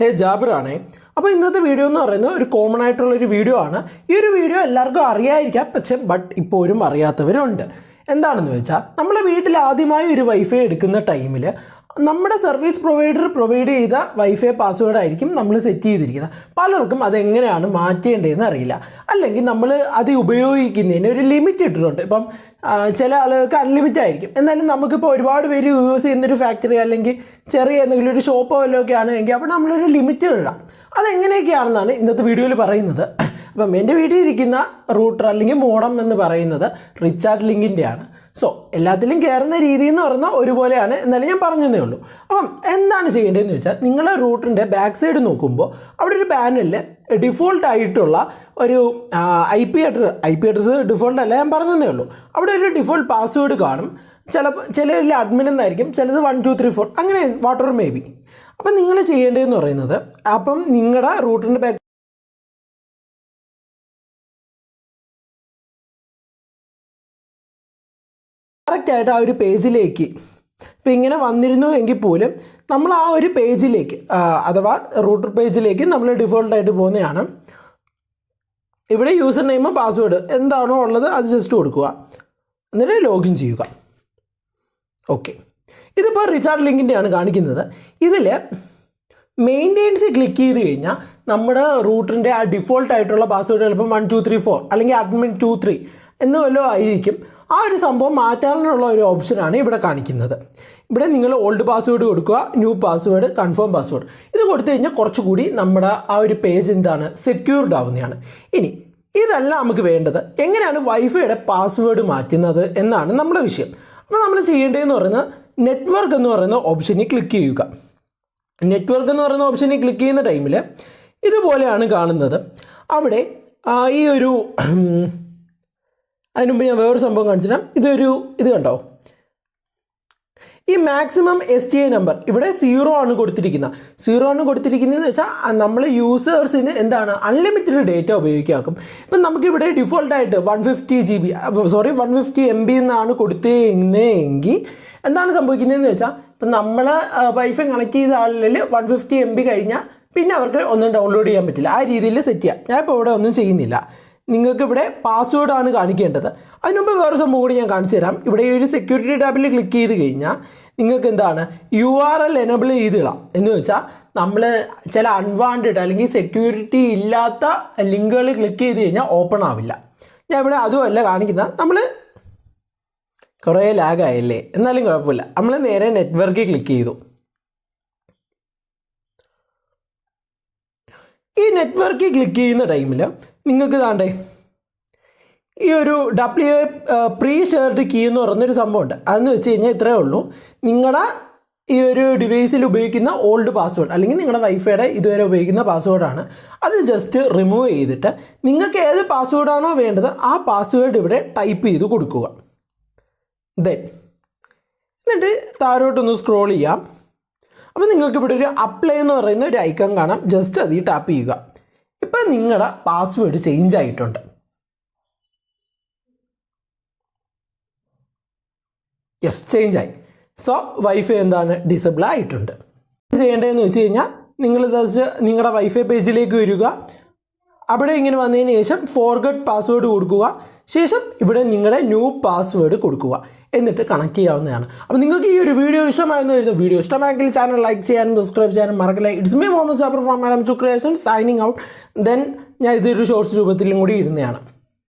ഹേ ജാബിറാണേ. അപ്പോൾ ഇന്നത്തെ വീഡിയോ എന്ന് പറയുന്നത് ഒരു കോമൺ ആയിട്ടുള്ള ഒരു വീഡിയോ ആണ്. ഈ ഒരു വീഡിയോ എല്ലാവർക്കും അറിയായിരിക്കാം പക്ഷെ ബട്ട് ഇപ്പോഴും അറിയാത്തവരുണ്ട്. എന്താണെന്ന് വെച്ചാൽ നമ്മളെ വീട്ടിൽ ആദ്യമായി ഒരു വൈഫൈ എടുക്കുന്ന ടൈമിൽ നമ്മുടെ സർവീസ് പ്രൊവൈഡർ പ്രൊവൈഡ് ചെയ്ത വൈഫൈ പാസ്വേഡ് ആയിരിക്കും നമ്മൾ സെറ്റ് ചെയ്തിരിക്കുന്നത്. പലർക്കും അതെങ്ങനെയാണ് മാറ്റേണ്ടതെന്ന് അറിയില്ല. അല്ലെങ്കിൽ നമ്മൾ അത് ഉപയോഗിക്കുന്നതിന് ഒരു ലിമിറ്റ് ഇട്ടിട്ടുണ്ട്. ഇപ്പം ചില ആളുകൾക്ക് അൺലിമിറ്റ് ആയിരിക്കും. എന്നാലും നമുക്കിപ്പോൾ ഒരുപാട് പേര് യൂസ് ചെയ്യുന്നൊരു ഫാക്ടറി അല്ലെങ്കിൽ ചെറിയ എന്തെങ്കിലും ഒരു ഷോപ്പോ വല്ലതും ഒക്കെ ആണെങ്കിൽ അപ്പോൾ നമ്മളൊരു ലിമിറ്റ് ഇടാം. അതെങ്ങനെയൊക്കെയാണെന്നാണ് ഇന്നത്തെ വീഡിയോയിൽ പറയുന്നത്. അപ്പം എന്റെ വീട്ടിൽ ഇരിക്കുന്ന റൂട്ടർ അല്ലെങ്കിൽ മോഡം എന്ന് പറയുന്നത് റിച്ചാർഡ് ലിങ്കിന്റെയാണ് സോ എല്ലാത്തിലും കയറുന്ന രീതി എന്ന് പറഞ്ഞാൽ ഒരുപോലെയാണ് എന്നാലും ഞാൻ പറഞ്ഞതേ ഉള്ളൂ. അപ്പം എന്താണ് ചെയ്യേണ്ടതെന്ന് വെച്ചാൽ നിങ്ങളുടെ റൂട്ടിന്റെ ബാക്ക് സൈഡ് നോക്കുമ്പോൾ അവിടെ ഒരു പാനലിൽ ഡിഫോൾട്ട് ആയിട്ടുള്ള ഒരു I P address I P address default അല്ല ഞാൻ പറഞ്ഞതേ ഉള്ളൂ. അവിടെ ഒരു ഡിഫോൾട്ട് പാസ്വേഡ് കാണും. ചില ചിലരിൽ അഡ്മിൻ എന്നായിരിക്കും ചിലത് വൺ ടു ത്രീ ഫോർ അങ്ങനെ വാട്ടർ മേ ബി അപ്പം നിങ്ങൾ ചെയ്യേണ്ടതെന്ന് പറയുന്നത് അപ്പം നിങ്ങളുടെ റൂട്ടിന്റെ ബാക്ക് കറക്റ്റായിട്ട് ആ ഒരു പേജിലേക്ക്. ഇപ്പം ഇങ്ങനെ വന്നിരുന്നു എങ്കിൽ പോലും നമ്മൾ ആ ഒരു പേജിലേക്ക് അഥവാ റൂട്ടർ പേജിലേക്ക് നമ്മൾ ഡിഫോൾട്ടായിട്ട് പോകുന്നതാണ്. ഇവിടെ യൂസർ നെയിമും പാസ്വേഡ് എന്താണോ ഉള്ളത് അത് ജസ്റ്റ് കൊടുക്കുക. എന്നിട്ട് ലോഗിൻ ചെയ്യുക. ഓക്കെ ഇതിപ്പോൾ റിച്ചാർഡ് ലിങ്കിന്റെയാണ് കാണിക്കുന്നത്. ഇതിൽ മെയിന്റെയിൻസ് ക്ലിക്ക് ചെയ്ത് കഴിഞ്ഞാൽ നമ്മുടെ റൂട്ടിന്റെ ആ ഡിഫോൾട്ട് ആയിട്ടുള്ള പാസ്വേഡ് ചിലപ്പോൾ വൺ ടു ത്രീ ഫോർ അല്ലെങ്കിൽ അഡ്മിൻ ടു ത്രീ എന്ന് വല്ലതും ആയിരിക്കും. ആ ഒരു സംഭവം മാറ്റാനുള്ള ഒരു ഓപ്ഷനാണ് ഇവിടെ കാണിക്കുന്നത്. ഇവിടെ നിങ്ങൾ ഓൾഡ് പാസ്വേഡ് കൊടുക്കുക ന്യൂ പാസ്വേഡ് കൺഫേം പാസ്വേഡ് ഇത് കൊടുത്തു കഴിഞ്ഞാൽ കുറച്ചുകൂടി നമ്മുടെ ആ ഒരു പേജ് എന്താണ്? സെക്യൂർഡ് ആവുന്നതാണ്. ഇനി ഇതല്ല നമുക്ക് വേണ്ടത് എങ്ങനെയാണ് വൈഫൈയുടെ പാസ്വേഡ് മാറ്റുന്നത് എന്നാണ് നമ്മുടെ വിഷയം. അപ്പോൾ നമ്മൾ ചെയ്യേണ്ടതെന്ന് പറയുന്നത് നെറ്റ്വർക്ക് എന്ന് പറയുന്ന ഓപ്ഷനിൽ ക്ലിക്ക് ചെയ്യുക. നെറ്റ്വർക്ക് എന്ന് പറയുന്ന ഓപ്ഷനിൽ ക്ലിക്ക് ചെയ്യുന്ന ടൈമിൽ ഇതുപോലെയാണ് കാണുന്നത്. അവിടെ ഈ ഒരു അതിന് മുമ്പ് ഞാൻ വേറൊരു സംഭവം കാണിച്ചു ഇതൊരു ഇത് കണ്ടോ? ഈ maximum S T I number ഇവിടെ സീറോ ആണ് കൊടുത്തിരിക്കുന്നത്. സീറോ ആണ് കൊടുത്തിരിക്കുന്നതെന്ന് വെച്ചാൽ നമ്മൾ യൂസേഴ്സിന് എന്താണ്? അൺലിമിറ്റഡ് ഡേറ്റ ഉപയോഗിക്കാക്കും ഇപ്പം നമുക്കിവിടെ ഡിഫോൾട്ടായിട്ട് one fifty G B sorry one fifty M B എന്നാണ് കൊടുത്തതെങ്കിൽ എന്താണ് സംഭവിക്കുന്നതെന്ന് വെച്ചാൽ ഇപ്പം നമ്മൾ വൈഫൈ കണക്ട് ചെയ്ത ആളിൽ വൺ ഫിഫ്റ്റി എം ബി കഴിഞ്ഞാൽ പിന്നെ അവർക്ക് ഒന്നും ഡൗൺലോഡ് ചെയ്യാൻ പറ്റില്ല. ആ രീതിയിൽ സെറ്റ് ചെയ്യാം. ഞാൻ ഇപ്പോൾ ഇവിടെ ഒന്നും ചെയ്യുന്നില്ല. നിങ്ങൾക്ക് ഇവിടെ പാസ്വേഡാണ് കാണിക്കേണ്ടത്. അതിന് മുമ്പ് വേറെ സംഭവം കൂടി ഞാൻ കാണിച്ചു തരാം. ഇവിടെ ഈ ഒരു സെക്യൂരിറ്റി ടാബിൽ ക്ലിക്ക് ചെയ്ത് കഴിഞ്ഞാൽ നിങ്ങൾക്ക് എന്താണ്? യു ആർ എൽ എനബിൾ ചെയ്തിടാം എന്ന് വെച്ചാൽ നമ്മൾ ചില അൺവാണ്ടഡ് അല്ലെങ്കിൽ സെക്യൂരിറ്റി ഇല്ലാത്ത ലിങ്കുകൾ ക്ലിക്ക് ചെയ്ത് കഴിഞ്ഞാൽ ഓപ്പൺ ആവില്ല. ഞാൻ ഇവിടെ അതുമല്ല കാണിക്കുന്നത്. നമ്മൾ കുറേ ലാഗായല്ലേ എന്നാലും കുഴപ്പമില്ല. നമ്മൾ നേരെ നെറ്റ്വർക്കിൽ ക്ലിക്ക് ചെയ്തു. ഈ നെറ്റ്വർക്കിൽ ക്ലിക്ക് ചെയ്യുന്ന ടൈമിൽ നിങ്ങൾക്ക് താണ്ടേ ഈ ഒരു ഡബ്ല്യു പ്രീ ഷെയർഡ് കീ എന്ന് പറഞ്ഞൊരു സംഭവമുണ്ട്. അതെന്ന് വെച്ച് കഴിഞ്ഞാൽ ഇത്രയേ ഉള്ളൂ. നിങ്ങളുടെ ഈ ഒരു ഡിവൈസിൽ ഉപയോഗിക്കുന്ന ഓൾഡ് പാസ്വേഡ് അല്ലെങ്കിൽ നിങ്ങളുടെ വൈഫൈയുടെ ഇതുവരെ ഉപയോഗിക്കുന്ന പാസ്വേഡാണ് അത് ജസ്റ്റ് റിമൂവ് ചെയ്തിട്ട് നിങ്ങൾക്ക് ഏത് പാസ്വേഡാണോ വേണ്ടത് ആ പാസ്വേഡ് ഇവിടെ ടൈപ്പ് ചെയ്ത് കൊടുക്കുക. ദെൻ എന്നിട്ട് താഴോട്ടൊന്ന് സ്ക്രോൾ ചെയ്യാം. അപ്പോൾ നിങ്ങൾക്ക് ഇവിടെ ഒരു അപ്ലൈ എന്ന് പറയുന്ന ഒരു ഐക്കൺ കാണാം. ജസ്റ്റ് അതിൽ ടാപ്പ് ചെയ്യുക. ഇപ്പം നിങ്ങളുടെ പാസ്വേഡ് ചേഞ്ച് ആയിട്ടുണ്ട്. യെസ് ചേഞ്ച് ആയി. സോ വൈഫൈ എന്താണ്? ഡിസബിൾ ആയിട്ടുണ്ട്. ചെയ്യേണ്ടതെന്ന് വെച്ച് കഴിഞ്ഞാൽ നിങ്ങൾ ജസ്റ്റ് നിങ്ങളുടെ വൈഫൈ പേജിലേക്ക് വരിക. അവിടെ ഇങ്ങനെ വന്നതിന് ശേഷം ഫോർഗട്ട് പാസ്വേഡ് കൊടുക്കുക. ശേഷം ഇവിടെ നിങ്ങളുടെ ന്യൂ പാസ്വേഡ് കൊടുക്കുക. എന്നിട്ട് കണക്ട് ചെയ്യാവുന്നതാണ്. അപ്പോൾ നിങ്ങൾക്ക് ഈ ഒരു വീഡിയോ ഇഷ്ടമായെന്ന് വീഡിയോ ഇഷ്ടമായെങ്കിൽ ചാനൽ ലൈക്ക് ചെയ്യാനും സബ്സ്ക്രൈബ് ചെയ്യാനും മറക്കില്ല. It's me momos saber from madam to creation signing out then ഞാൻ ഇതൊരു ഷോർട്സ് രൂപത്തിലും കൂടി ഇടുന്നതാണ്.